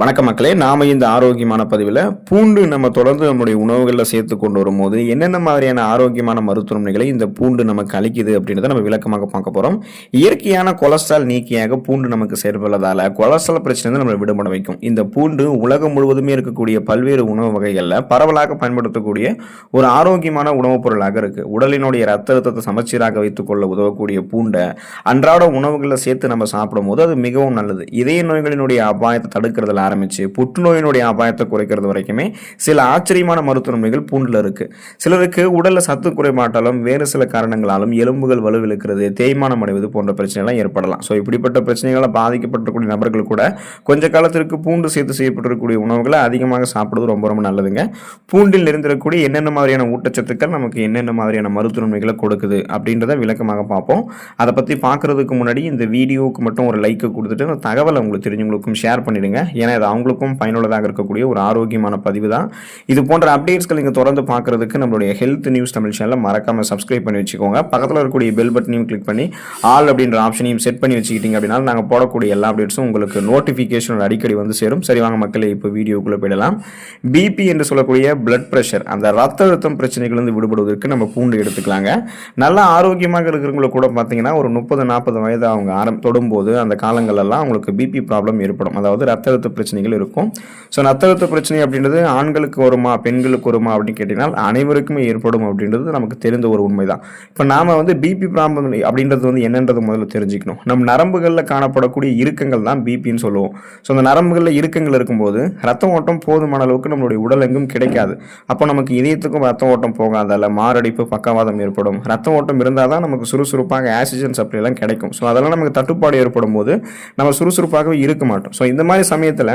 வணக்க மக்களே நாம இந்த ஆரோக்கியமான பதிவில் பூண்டு நம்ம தொடர்ந்து நம்முடைய உணவுகளில் சேர்த்து கொண்டு வரும்போது என்னென்ன மாதிரியான ஆரோக்கியமான மருத்துவமனைகளை இந்த பூண்டு நமக்கு அளிக்குது அப்படின்றத நம்ம விளக்கமாக பார்க்க போகிறோம் இயற்கையான கொலஸ்ட்ரால் நீக்கியாக பூண்டு நமக்கு செயல்படுறதால கொலஸ்ட்ரால் பிரச்சனை நம்மளை விடுபட வைக்கும். இந்த பூண்டு உலகம் முழுவதுமே இருக்கக்கூடிய பல்வேறு உணவு வகைகளில் பரவலாக பயன்படுத்தக்கூடிய ஒரு ஆரோக்கியமான உணவுப் பொருளாக இருக்குது உடலினுடைய ரத்த அழுத்தத்தை சமச்சீராக வைத்துக்கொள்ள உதவக்கூடிய பூண்டை அன்றாட உணவுகளில் சேர்த்து நம்ம சாப்பிடும்போது அது மிகவும் நல்லது. இதய நோய்களினுடைய அபாயத்தை தடுக்கிறதுல ஆரம்பிச்சு புற்றுநோயினுடைய அபாயத்தை குறைக்கிறது வரைக்குமே சில ஆச்சரியமான மருத்துவ நன்மைகள் பூண்டில் இருக்குது சிலருக்கு உடலில் சத்து குறைபாட்டாலும் வேறு சில காரணங்களாலும் எலும்புகள் வலுவிழுக்கிறது தேய்மானம் அடைவது போன்ற பிரச்சனைலாம் ஏற்படலாம். ஸோ இப்படிப்பட்ட பிரச்சனைகளால் பாதிக்கப்பட்டிருக்கூடிய நபர்கள் கூட கொஞ்ச காலத்திற்கு பூண்டு சேர்த்து செய்யப்பட்டிருக்கக்கூடிய உணவுகளை அதிகமாக சாப்பிடுவது ரொம்ப ரொம்ப நல்லதுங்க. பூண்டில் நிறைந்திருக்கக்கூடிய என்னென்ன மாதிரியான ஊட்டச்சத்துக்கள் நமக்கு என்னென்ன மாதிரியான மருத்துவ நன்மைகளை கொடுக்குது அப்படின்றத விளக்கமாக பார்ப்போம். அதை பற்றி பார்க்குறதுக்கு முன்னாடி இந்த வீடியோவுக்கு மட்டும் ஒரு லைக்கு கொடுத்துட்டு அந்த தகவலை உங்களுக்கு தெரிஞ்சவங்களுக்கும் ஷேர் பண்ணிடுங்க. ஏன்னா அது அவங்களுக்கும் பயனுள்ளதாக இருக்கக்கூடிய ஒரு ஆரோக்கியமான பதிவு தான் இது போன்ற அப்டேட்ஸ்கள் நீங்கள் தொடர்ந்து பார்க்குறதுக்கு நம்மளுடைய ஹெல்த் நியூஸ் தமிழ் சேனலை மறக்காமல் சப்ஸ்கிரைப் பண்ணி வச்சுக்கோங்க. பக்கத்தில் இருக்கக்கூடிய பெல் பட்டனையும் கிளிக் பண்ணி ஆல் அப்படின்ற ஆப்ஷனையும் செட் பண்ணி வச்சுக்கிட்டீங்க அப்படின்னா நாங்கள் போடக்கூடிய எல்லா அப்டேட்ஸும் உங்களுக்கு நோட்டிஃபிகேஷன் அடிக்கடி வந்து சேரும். சரி வாங்க மக்களே இப்போ வீடியோக்குள்ளே போயிடலாம். பிபி என்று சொல்லக்கூடிய பிளட் ப்ரெஷர் அந்த ரத்த அழுத்தம் பிரச்சனைகளிலிருந்து விடுபடுவதற்கு நம்ம பூண்டு எடுத்துக்கலாங்க. நல்லா ஆரோக்கியமாக இருக்கிறவங்களுக்கு கூட பார்த்தீங்கன்னா ஒரு முப்பது நாற்பது வயது அவங்க ஆரம் தொடும்போது அந்த காலங்களெல்லாம் அவங்களுக்கு பிபி ப்ராப்ளம் ஏற்படும். அதாவது ரத்த அழுத்த பிரச்சனை பிரச்சனைகள் இருக்கும். ஸோ ரத்த பிரச்சனை அப்படின்றது ஆண்களுக்கு வருமா பெண்களுக்கு வருமா அப்படின்னு கேட்டிங்கன்னா அனைவருக்குமே ஏற்படும் அப்படின்றது நமக்கு தெரிந்த ஒரு உண்மை தான் இப்போ நாம் வந்து பிபி பிராம்பம் அப்படின்றது வந்து என்னன்றது முதல்ல தெரிஞ்சுக்கணும். நம் நரம்புகளில் காணப்படக்கூடிய இறுக்கங்கள் தான் பிபின்னு சொல்லுவோம். ஸோ அந்த நரம்புகளில் இறுக்கங்கள் இருக்கும்போது ரத்த ஓட்டம் போதுமான அளவுக்கு நம்மளுடைய உடல் எங்கும் கிடைக்காது. அப்போ நமக்கு இதயத்துக்கும் ரத்த ஓட்டம் போகாதால மாரடைப்பு பக்கவாதம் ஏற்படும். ரத்த ஓட்டம் இருந்தால் தான் நமக்கு சுறுசுறுப்பாக ஆக்சிஜன் சப்ளை எல்லாம் கிடைக்கும். ஸோ அதெல்லாம் நமக்கு தட்டுப்பாடு ஏற்படும் போது நம்ம சுறுசுறுப்பாகவே இருக்க மாட்டோம். ஸோ இந்த மாதிரி சமயத்தில்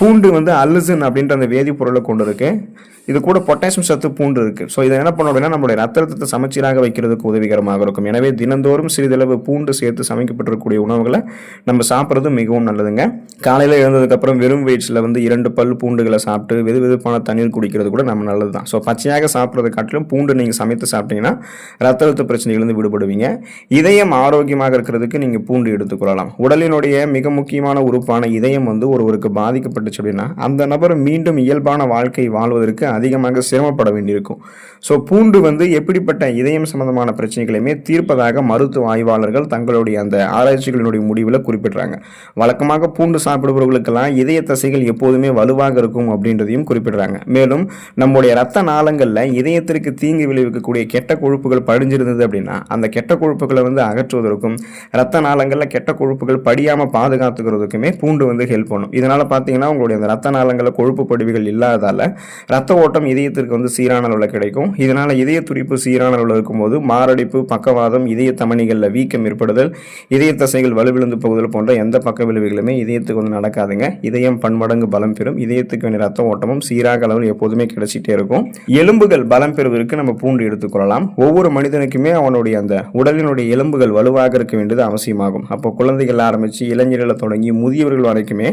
பூண்டு வந்து அல்லசன் அப்படின்ற அந்த வேதிப்பொருளை கொண்டு இருக்கு. இது கூட பொட்டாசியம் சத்து பூண்டு இருக்கு. ஸோ இதை என்ன பண்ணோம் அப்படின்னா நம்மளுடைய ரத்த அழுத்தத்தை சமச்சீராக வைக்கிறதுக்கு உதவிகரமாக இருக்கும். எனவே தினந்தோறும் சிறிதளவு பூண்டு சேர்த்து சமைக்கப்பட்டிருக்கக்கூடிய உணவுகளை நம்ம சாப்பிட்றது மிகவும் நல்லதுங்க. காலையில் எழுந்ததுக்கப்புறம் வெறும் வயிற்றில் வந்து இரண்டு பல் பூண்டுகளை சாப்பிட்டு வெது வெதுப்பான தண்ணீர் குடிக்கிறது கூட நம்ம நல்லது தான். ஸோ பச்சையாக சாப்பிட்றதை காட்டிலும் பூண்டு நீங்கள் சமைத்து சாப்பிட்டீங்கன்னா ரத்த அழுத்த பிரச்சனைகளிலிருந்து விடுபடுவீங்க. இதயம் ஆரோக்கியமாக இருக்கிறதுக்கு நீங்கள் பூண்டு எடுத்துக்கொள்ளலாம் உடலினுடைய மிக முக்கியமான உறுப்பான இதயம் வந்து ஒருவருக்கு பாதிக்கப்பட்டுச்சு அப்படின்னா அந்த நபர் மீண்டும் இயல்பான வாழ்க்கை வாழ்வதற்கு அதிகமாக சிரமப்பட வேண்டியிருக்கும். ஸோ பூண்டு வந்து எப்படிப்பட்ட இதயம் சம்பந்தமான பிரச்சனைகளையுமே தீர்ப்பதாக மருத்துவ ஆய்வாளர்கள் தங்களுடைய அந்த ஆராய்ச்சிகளினுடைய முடிவில் குறிப்பிடுறாங்க. வழக்கமாக பூண்டு சாப்பிடுபவர்களுக்கெல்லாம் இதய தசைகள் எப்போதுமே வலுவாக இருக்கும் அப்படின்றதையும் குறிப்பிடுறாங்க. மேலும் நம்முடைய ரத்த நாளங்களில் இதயத்திற்கு தீங்கு விளைவிக்கக்கூடிய கெட்ட கொழுப்புகள் படிஞ்சிருந்தது அப்படின்னா அந்த கெட்ட கொழுப்புகளை வந்து அகற்றுவதற்கும் ரத்த நாளங்களில் கெட்ட கொழுப்புகள் படியாமல் பாதுகாத்துக்கிறதுக்குமே பூண்டு வந்து ஹெல்ப் பண்ணும். இதனால் பார்த்தீங்கன்னா உங்களுடைய அந்த ரத்த நாளங்களில் கொழுப்பு படிவுகள் இல்லாததால் ரத்த ஓட்டம் இதயத்திற்கு வந்து சீரான அளவில் கிடைக்கும். இதனால் இதய துடிப்பு சீரான அளவில் இருக்கும்போது மாரடைப்பு பக்கவாதம் இதய தமணிகளில் வீக்கம் ஏற்படுதல் இதய தசைகள் வலுவிழுந்து போகுதல் போன்ற எந்த பக்க விளைவுகளுமே இதயத்துக்கு வந்து நடக்காதுங்க. இதயம் பன்மடங்கு பலம் பெறும். இதயத்துக்கு வேண்டிய ரத்த ஓட்டமும் சீராக அளவில் எப்போதுமே கிடைச்சிட்டே இருக்கும். எலும்புகள் பலம் பெறுவதற்கு நம்ம பூண்டு எடுத்துக்கொள்ளலாம் ஒவ்வொரு மனிதனுக்குமே அவனுடைய அந்த உடலினுடைய எலும்புகள் வலுவாக இருக்க வேண்டியது அவசியமாகும். அப்போ குழந்தைகள் ஆரம்பித்து இளைஞர்களை தொடங்கி முதியவர்கள் வரைக்குமே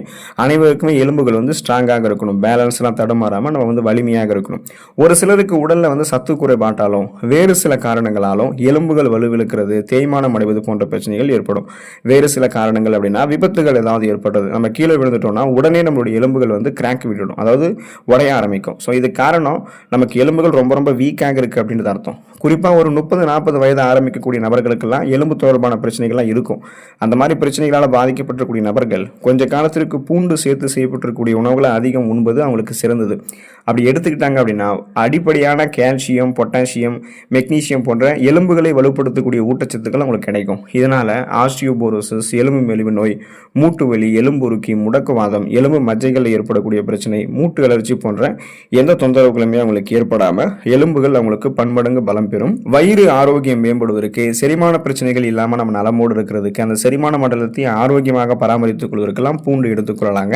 அனைவருக்குமே எலும்புகள் வந்து ஸ்ட்ராங்காக இருக்கணும். பேலன்ஸ்லாம் தடுமாறாமல் நம்ம வந்து வலிமையாக இருக்கணும். ஒரு சிலருக்கு உடலில் வந்து சத்து குறைபாட்டாலும் வேறு சில காரணங்களாலும் எலும்புகள் வலுவிழுக்கிறது தேய்மானம் அடைவது போன்ற பிரச்சனைகள் ஏற்படும். வேறு சில காரணங்கள் அப்படின்னா விபத்துகள் ஏதாவது ஏற்படுறது நம்ம கீழே விழுந்துட்டோம்னா உடனே நம்மளுடைய எலும்புகள் வந்து கிராக் விட்டுடும். அதாவது உடைய ஆரம்பிக்கும். ஸோ இது காரணம் நமக்கு எலும்புகள் ரொம்ப ரொம்ப வீக்காக இருக்குது அப்படின்றது அர்த்தம். குறிப்பாக ஒரு முப்பது நாற்பது வயது ஆரம்பிக்கக்கூடிய நபர்களுக்கெல்லாம் எலும்பு தொடர்பான பிரச்சனைகள்லாம் இருக்கும். அந்த மாதிரி பிரச்சனைகளால் பாதிக்கப்பட்டிருக்கக்கூடிய நபர்கள் கொஞ்ச காலத்திற்கு பூண்டு சேர்த்து செய்யப்பட்டிருக்கக்கூடிய உணவுகளை அதிகம் உண்பது அவங்களுக்கு சிறந்தது. அப்படி எடுத்துக்கிட்டாங்க அப்படின்னா அடிப்படையான கால்சியம் பொட்டாசியம் மெக்னீசியம் போன்ற எலும்புகளை வலுப்படுத்தக்கூடிய ஊட்டச்சத்துக்கள் அவங்களுக்கு கிடைக்கும். இதனால் ஆஸ்டியோபோரோசிஸ் எலும்பு மெலிவு நோய் மூட்டு வலி எலும்புருக்கி முடக்குவாதம் எலும்பு மஜ்ஜைகளில் ஏற்படக்கூடிய பிரச்சனை மூட்டு அலர்ச்சி போன்ற எந்த தொந்தரவுகளுமே அவங்களுக்கு ஏற்படாமல் எலும்புகள் அவங்களுக்கு பன்மடங்கு பலம் பெறும். வயிறு ஆரோக்கியம் மேம்படுவதற்கு செரிமான பிரச்சனைகள் இல்லாமல் நம்ம நலமோடு இருக்கிறதுக்கு அந்த செரிமான மண்டலத்தை ஆரோக்கியமாக பராமரித்துக் கொள்வதற்கெல்லாம் பூண்டு எடுத்துக்கொள்ளலாங்க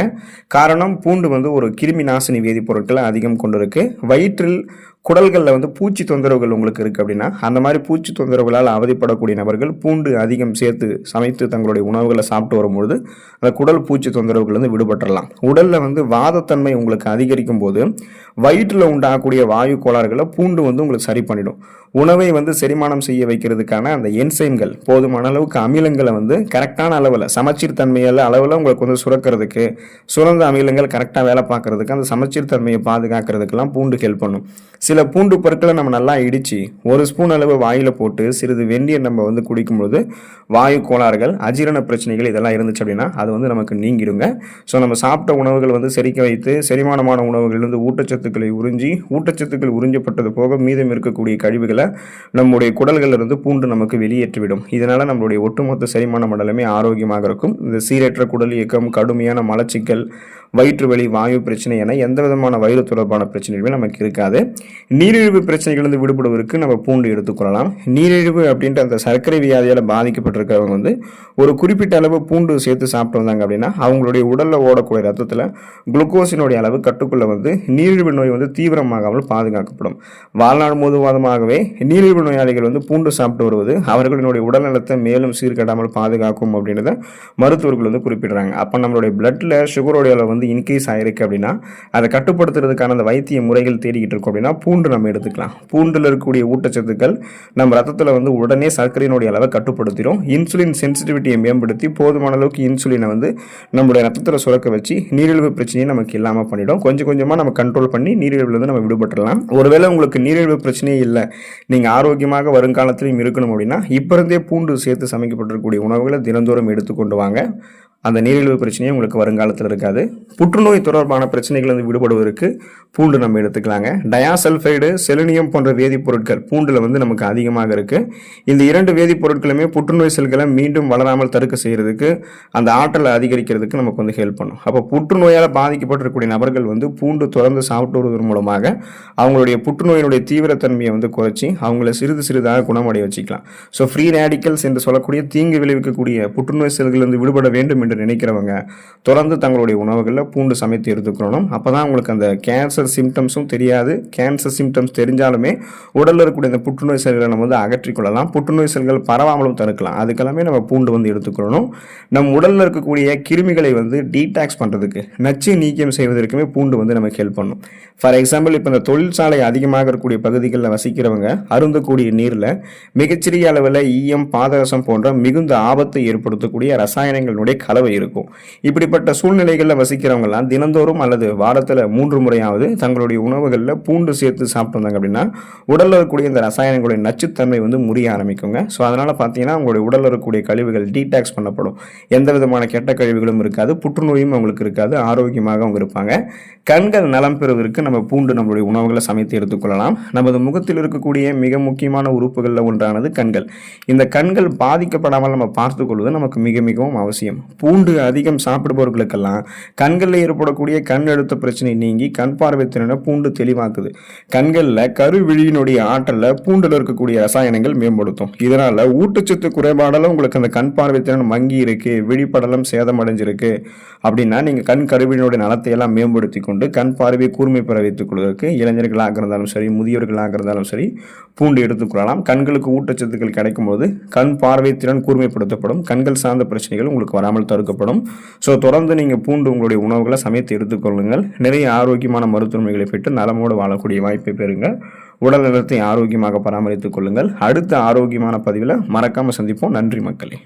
காரணம் பூண்டு வந்து ஒரு கிருமி நாசினி வேதிப்பொருட்களை அதிகம் கொண்டிருக்கு. வயிற்றில் குடல்களில் வந்து பூச்சி தொந்தரவுகள் உங்களுக்கு இருக்குது அப்படின்னா அந்த மாதிரி பூச்சி தொந்தரவுகளால் அவதிப்படக்கூடிய நபர்கள் பூண்டு அதிகம் சேர்த்து சமைத்து தங்களுடைய உணவுகளை சாப்பிட்டு வரும்பொழுது அந்த குடல் பூச்சி தொந்தரவுகள் வந்து விடுபட்டுடலாம் உடலில் வந்து வாதத்தன்மை உங்களுக்கு அதிகரிக்கும் போது வயிற்றில் உண்டாகக்கூடிய வாயு கோளாறுகளை பூண்டு வந்து உங்களுக்கு சரி பண்ணிடும். உணவை வந்து செரிமானம் செய்ய வைக்கிறதுக்கான அந்த என்சைம்கள் போதுமான அளவுக்கு அமிலங்களை வந்து கரெக்டான அளவில் சமச்சீர் தன்மையில் அளவில் உங்களுக்கு வந்து சுரக்கிறதுக்கு சுரந்த அமிலங்கள் கரெக்டாக வேலை பார்க்கறதுக்கு அந்த சமச்சீர் தன்மையை பாதுகாக்கிறதுக்கெல்லாம் பூண்டு ஹெல்ப் பண்ணும். சில பூண்டு பொருட்களை நம்ம நல்லா இடித்து ஒரு ஸ்பூன் அளவு வாயில் போட்டு சிறிது வெந்நீர் நம்ம வந்து குடிக்கும்போது வாயு கோளாறுகள் அஜீரண பிரச்சனைகள் இதெல்லாம் இருந்துச்சு அப்படின்னா அது வந்து நமக்கு நீங்கிடுங்க. ஸோ நம்ம சாப்பிட்ட உணவுகள் வந்து செரிக்க வைத்து செரிமானமான உணவுகளிலிருந்து ஊட்டச்சத்துக்களை உறிஞ்சி ஊட்டச்சத்துக்கள் உறிஞ்சப்பட்டது போக மீதம் இருக்கக்கூடிய கழிவுகளை நம்முடைய குடல்களில் இருந்து பூண்டு நமக்கு வெளியேற்றிவிடும். இதனால் நம்மளுடைய ஒட்டுமொத்த செரிமான மண்டலமே ஆரோக்கியமாக இருக்கும். இந்த சீரற்ற குடல் இயக்கம் கடுமையான மலச்சிக்கல் வயிற்று வலி வாயு பிரச்சனை என எந்த விதமான வயிறு தொடர்பான பிரச்சனைகளுமே நமக்கு இருக்காது. நீரிழிவு பிரச்சனைகளிலிருந்து விடுபடுவதற்கு நம்ம பூண்டு எடுத்துக்கொள்ளலாம் நீரிழிவு அப்படின்ற அந்த சர்க்கரை வியாதியால் பாதிக்கப்பட்டிருக்கிறவங்க வந்து ஒரு குறிப்பிட்ட அளவு பூண்டு சேர்த்து சாப்பிட்டு வந்தாங்க அப்படின்னா அவங்களுடைய உடலில் ஓடக்கூடிய ரத்தத்தில் குளுக்கோஸினுடைய அளவு கட்டுக்குள்ளே வந்து நீரிழிவு நோய் வந்து தீவிரமாகாமல் பாதுகாக்கப்படும். வாழ்நாள் முழுவதுமாகவே நீரிழிவு நோயாளிகள் வந்து பூண்டு சாப்பிட்டு வருவது அவர்களினுடைய உடல்நலத்தை மேலும் சீர்கெடாமல் பாதுகாக்கும் அப்படின்றத மருத்துவர்கள் வந்து குறிப்பிடுறாங்க. அப்போ நம்மளுடைய பிளட்டில் சுகருடைய அளவு வந்து இன்க்ரீஸ் ஆகிருக்கு அப்படின்னா அதை கட்டுப்படுத்துறதுக்கான அந்த வைத்திய முறைகள் தேடிக்கிட்டு இருக்கோம் அப்படின்னா பூண்டு நம்ம எடுத்துக்கலாம். பூண்டில் இருக்கக்கூடிய ஊட்டச்சத்துக்கள் நம்ம ரத்தத்தில் வந்து உடனே சர்க்கரையினுடைய அளவை கட்டுப்படுத்திடும் இன்சுலின் சென்சிட்டிவிட்டியை மேம்படுத்தி போதுமான அளவுக்கு இன்சுலினை வந்து நம்மளுடைய ரத்தத்தில் சுரக்க வச்சு நீரிழிவு பிரச்சனையை நமக்கு இல்லாமல் பண்ணிடும். கொஞ்சம் கொஞ்சமாக நம்ம கண்ட்ரோல் பண்ணி நீரிழிவுலேருந்து நம்ம விடுபட்டுடலாம். ஒருவேளை உங்களுக்கு நீரிழிவு பிரச்சனையே இல்லை நீங்கள் ஆரோக்கியமாக வருங்காலத்திலையும் இருக்கணும் அப்படின்னா இப்போ இருந்தே பூண்டு சேர்த்து சமைக்கப்பட்டிருக்கக்கூடிய உணவுகளை தினந்தோறும் எடுத்துக்கொண்டு வாங்க. அந்த நீரிழிவு பிரச்சனையும் உங்களுக்கு வருங்காலத்தில் இருக்காது. புற்றுநோய் தொடர்பான பிரச்சனைகள் வந்து விடுபடுவதற்கு பூண்டு நம்ம எடுத்துக்கலாங்க. டயாசல்ஃபைடு செலினியம் போன்ற வேதிப்பொருட்கள் பூண்டில் வந்து நமக்கு அதிகமாக இருக்குது இந்த இரண்டு வேதிப்பொருட்களுமே புற்றுநோய் செல்களை மீண்டும் வளராமல் தடுக்க செய்கிறதுக்கு அந்த ஆற்றலை அதிகரிக்கிறதுக்கு நமக்கு வந்து ஹெல்ப் பண்ணும். அப்போ புற்றுநோயால் பாதிக்கப்பட்டிருக்கக்கூடிய நபர்கள் வந்து பூண்டு தொடர்ந்து சாப்பிட்டு வருவதன் மூலமாக அவங்களுடைய புற்றுநோயினுடைய தீவிரத்தன்மையை வந்து குறைச்சி அவங்கள சிறிது சிறிதாக குணமடைய வச்சுக்கலாம். ஸோ ஃப்ரீ ரேடிக்கல்ஸ் என்று சொல்லக்கூடிய தீங்கு விளைவிக்கக்கூடிய புற்றுநோய் செல்கள் வந்து விடுபட வேண்டும் என்று நினைக்கிறவங்க தொடர்ந்து தங்களுடைய உணவுகளில் பூண்டு சமைத்து எடுத்துக்கணும். அப்போ தான் உங்களுக்கு அந்த கேன்சர் சிம்டம்ஸும் தெரியாது. கேன்சர் சிம்டம்ஸ் தெரிஞ்சாலுமே உடலில் இருக்கக்கூடிய இந்த புற்றுநோய் செல்களை நம்ம வந்து அகற்றிக்கொள்ளலாம் புற்றுநோய் செல்கள் பரவாமலும் தடுக்கலாம். அதுக்கெல்லாமே நம்ம பூண்டு வந்து எடுத்துக்கணும். நம் உடலில் இருக்கக்கூடிய கிருமிகளை வந்து டீடாக்ஸ் பண்ணுறதுக்கு நச்சு நீக்கம் செய்வதற்குமே பூண்டு வந்து நமக்கு ஹெல்ப் பண்ணும். ஃபார் எக்ஸாம்பிள் இப்போ இந்த தொழிற்சாலை அதிகமாக இருக்கக்கூடிய பகுதிகளில் வசிக்கிறவங்க அருந்தக்கூடிய நீரில் மிகச்சிறிய அளவில் ஈயம் பாதரசம் போன்ற மிகுந்த ஆபத்தை ஏற்படுத்தக்கூடிய ரசாயனங்களுடைய கலவை இருக்கும். இப்படிப்பட்ட சூழ்நிலைகளில் வசிக்கிறவங்கலாம் தினந்தோறும் அல்லது வாரத்தில் மூன்று முறையாவது தங்களுடைய உணவுகளில் பூண்டு சேர்த்து சாப்பிட்டு வந்தாங்க அப்படின்னா உடலில் இருக்கக்கூடிய இந்த ரசாயனங்களுடைய நச்சுத்தன்மை வந்து முறிய ஆரம்பிக்குங்க. ஸோ அதனால் பார்த்தீங்கன்னா உங்களுடைய உடலில் இருக்கக்கூடிய கழிவுகள் டீடாக்ஸ் பண்ணப்படும். எந்த விதமான கெட்ட கழிவுகளும் இருக்காது. புற்றுநோயும் அவங்களுக்கு இருக்காது. ஆரோக்கியமாக அவங்க இருப்பாங்க. கண்கள் நலம் பெறுவதற்கு நம்ம பூண்டு நம்மளுடைய உணவுகளை சமைத்து எடுத்துக்கொள்ளலாம். நமது முகத்தில் இருக்கக்கூடிய மிக முக்கியமான உறுப்புகளில் ஒன்றானது கண்கள். இந்த கண்கள் பாதிக்கப்படாமல் நம்ம பார்த்துக்கொள்வது நமக்கு மிக மிகவும் அவசியம். பூண்டு அதிகம் சாப்பிடுபவர்களுக்கெல்லாம் கண்களில் ஏற்படக்கூடிய கண் அழுத்த பிரச்சனை நீங்கி கண் பார்வைத்திறனை பூண்டு தெளிவாக்குது. கண்களில் கருவிழியினுடைய ஆற்றலில் பூண்டில் இருக்கக்கூடிய ரசாயனங்கள் மேம்படுத்தும். இதனால் ஊட்டச்சத்து குறைபாடால் உங்களுக்கு அந்த கண் பார்வைத்திறன் மங்கி இருக்கு விழிப்படலம் சேதமடைஞ்சிருக்கு அப்படின்னா நீங்கள் கண் கருவியினுடைய நலத்தை எல்லாம் மேம்படுத்தி கொண்டு கண் பார்வையை கூர்மை பெற வைத்துக் கொள்வதற்கு இளைஞர்களாக இருந்தாலும் சரி முதியவர்களாக இருந்தாலும் சரி பூண்டு எடுத்துக்கொள்ளலாம். கண்களுக்கு ஊட்டச்சத்துக்கள் கிடைக்கும் போது கண் பார்வை திறன் கூர்மைப்படுத்தப்படும். கண்கள் சார்ந்த பிரச்சனைகள் உங்களுக்கு வராமல் தடுக்கப்படும். ஸோ தொடர்ந்து நீங்கள் பூண்டு உங்களுடைய உணவுகளை சமைத்து எடுத்துக்கொள்ளுங்கள் நிறைய ஆரோக்கியமான மருத்துவமைகளை பெற்று நலமோடு வாழக்கூடிய வாய்ப்பை பெறுங்க. உடல் நலத்தை ஆரோக்கியமாக பராமரித்துக் கொள்ளுங்கள். அடுத்த ஆரோக்கியமான பதிவில் மறக்காமல் சந்திப்போம். நன்றி மக்களே.